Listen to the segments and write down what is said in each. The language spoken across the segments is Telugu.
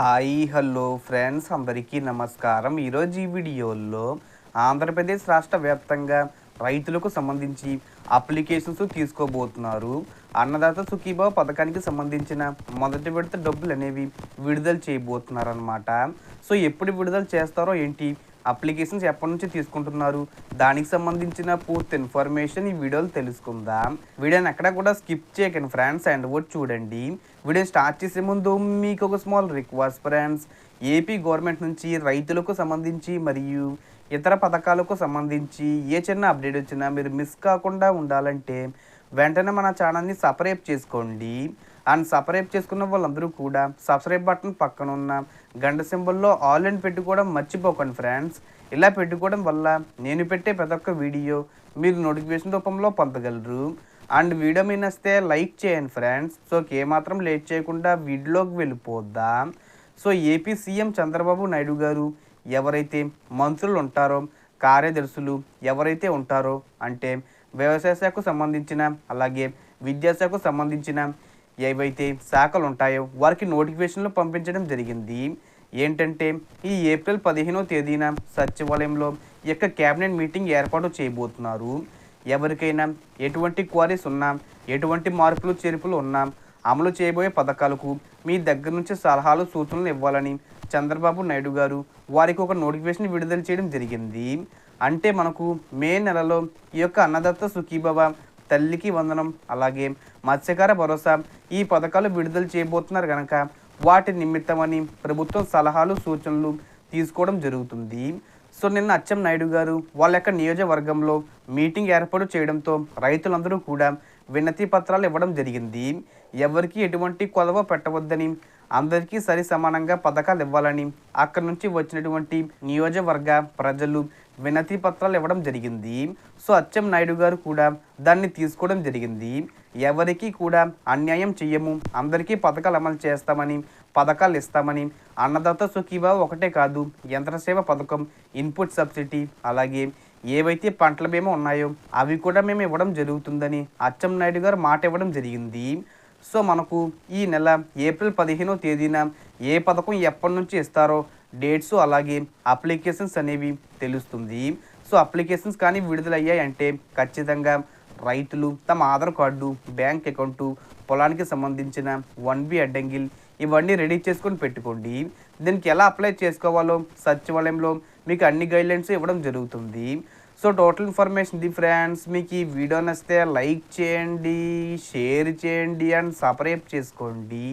హాయ్ హలో ఫ్రెండ్స్ అందరికీ నమస్కారం. ఈరోజు ఈ వీడియోలో ఆంధ్రప్రదేశ్ రాష్ట్ర వ్యాప్తంగా రైతులకు సంబంధించి అప్లికేషన్స్ తీసుకోబోతున్నారు. అన్నదాత సుఖీభావ పథకానికి సంబంధించిన మొదటి విడత డబ్బులు అనేవి విడుదల చేయబోతున్నారు అనమాట సో ఎప్పుడు విడుదల చేస్తారో ఏంటి? అప్లికేషన్స్ ఎప్పటి నుంచి తీసుకుంటున్నారు? దానికి సంబంధించిన పూర్తి ఇన్ఫర్మేషన్ ఈ వీడియోలో తెలుసుకుందాం. వీడియోని ఎక్కడ కూడా స్కిప్ చేయకండి ఫ్రెండ్స్ అండ్ కూడా చూడండి. వీడియో స్టార్ట్ చేసే ముందు మీకు ఒక small request friends. AP government నుంచి రైతులకు సంబంధించి మరియు ఇతర పథకాలకు సంబంధించి ఏ చిన్న అప్డేట్ వచ్చినా మీరు మిస్ కాకుండా ఉండాలంటే వెంటనే మన ఛానల్ని సపరేట్ చేసుకోండి. అండ్ సబ్స్క్రైబ్ చేసుకున్న వాళ్ళందరూ కూడా సబ్స్క్రైబ్ బటన్ పక్కన ఉన్న గంట సింబల్లో ఆల్ అండ్ పెట్టుకోవడం మర్చిపోకండి ఫ్రెండ్స్. ఇలా పెట్టుకోవడం వల్ల నేను పెట్టే ప్రతి ఒక్క వీడియో మీరు నోటిఫికేషన్ రూపంలో పొందగలరు. అండ్ వీడియో మీ నస్తే లైక్ చేయండి ఫ్రెండ్స్. సో ఏమాత్రం లేట్ చేయకుండా వీడియోలోకి వెళ్ళిపోద్దాం so AP CM Chandrababu Naidu garu ఎవరైతే మంత్రులు ఉంటారో కార్యదర్శులు ఎవరైతే ఉంటారో అంటే వ్యవసాయ శాఖకు సంబంధించిన అలాగే విద్యాశాఖకు సంబంధించిన ఏవైతే శాఖలు ఉంటాయో వారికి నోటిఫికేషన్లు పంపించడం జరిగింది. ఏంటంటే ఈ ఏప్రిల్ పదిహేనో తేదీన సచివాలయంలో ఈ యొక్క కేబినెట్ మీటింగ్ ఏర్పాటు చేయబోతున్నారు. ఎవరికైనా ఎటువంటి క్వారీస్ ఉన్నా ఎటువంటి మార్పులు చేర్పులు ఉన్నా అమలు చేయబోయే పథకాలకు మీ దగ్గర నుంచి సలహాలు సూచనలు ఇవ్వాలని చంద్రబాబు నాయుడు గారు వారికి ఒక నోటిఫికేషన్ విడుదల చేయడం జరిగింది. అంటే మనకు మే నెలలో ఈ యొక్క అన్నదత్త సుఖీభవ తల్లికి వందనం. అలాగే మత్స్యకార భరోసా ఈ పథకాలు విడుదల చేయబోతున్నారు కనుక వాటి నిమిత్తమని ప్రభుత్వం సలహాలు సూచనలు తీసుకోవడం జరుగుతుంది. సో నిన్న అచ్చెం నాయుడు గారు వాళ్ళ యొక్క నియోజకవర్గంలో మీటింగ్ ఏర్పాటు చేయడంతో రైతులందరూ కూడా వినతి పత్రాలు ఇవ్వడం జరిగింది. ఎవరికి ఎటువంటి కొదవ పెట్టవద్దని అందరికీ సరి సమానంగా పథకాలు ఇవ్వాలని అక్కడి నుంచి వచ్చినటువంటి నియోజకవర్గ ప్రజలు వినతి పత్రాలు ఇవ్వడం జరిగింది. సో అచ్చెం నాయుడు గారు కూడా దాన్ని తీసుకోవడం జరిగింది. ఎవరికి కూడా అన్యాయం చెయ్యము. అందరికీ పథకాలు అమలు చేస్తామని పథకాలు ఇస్తామని అన్నదాత సుఖీభావ ఒకటే కాదు యంత్రసేవ పథకం ఇన్పుట్ సబ్సిడీ అలాగే ఏవైతే పంటల బీమా ఉన్నాయో అవి కూడా మేము ఇవ్వడం జరుగుతుందని అచ్చెం నాయుడు గారు మాట ఇవ్వడం జరిగింది. సో మనకు ఈ నెల ఏప్రిల్ పదిహేనో తేదీన ఏ పథకం ఎప్పటి నుంచి ఇస్తారో డేట్స్ అలాగే అప్లికేషన్స్ అనేవి తెలుస్తుంది. సో అప్లికేషన్స్ కానీ విడుదలయ్యాయి అంటే ఖచ్చితంగా రైతులు తమ ఆధార్ కార్డు బ్యాంక్ అకౌంటు పొలానికి సంబంధించిన వన్ బి అడ్డంగిల్ ఇవన్నీ రెడీ చేసుకొని పెట్టుకోండి. దీనికి ఎలా అప్లై చేసుకోవాలో సచివాలయంలో మీకు అన్ని గైడ్లైన్స్ ఇవ్వడం జరుగుతుంది. So total information the friends మీకు ఈ వీడియో నచ్చితే లైక్ చేయండి షేర్ చేయండి అండ్ సబ్స్క్రైబ్ చేసుకోండి.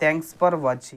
Thanks for watching.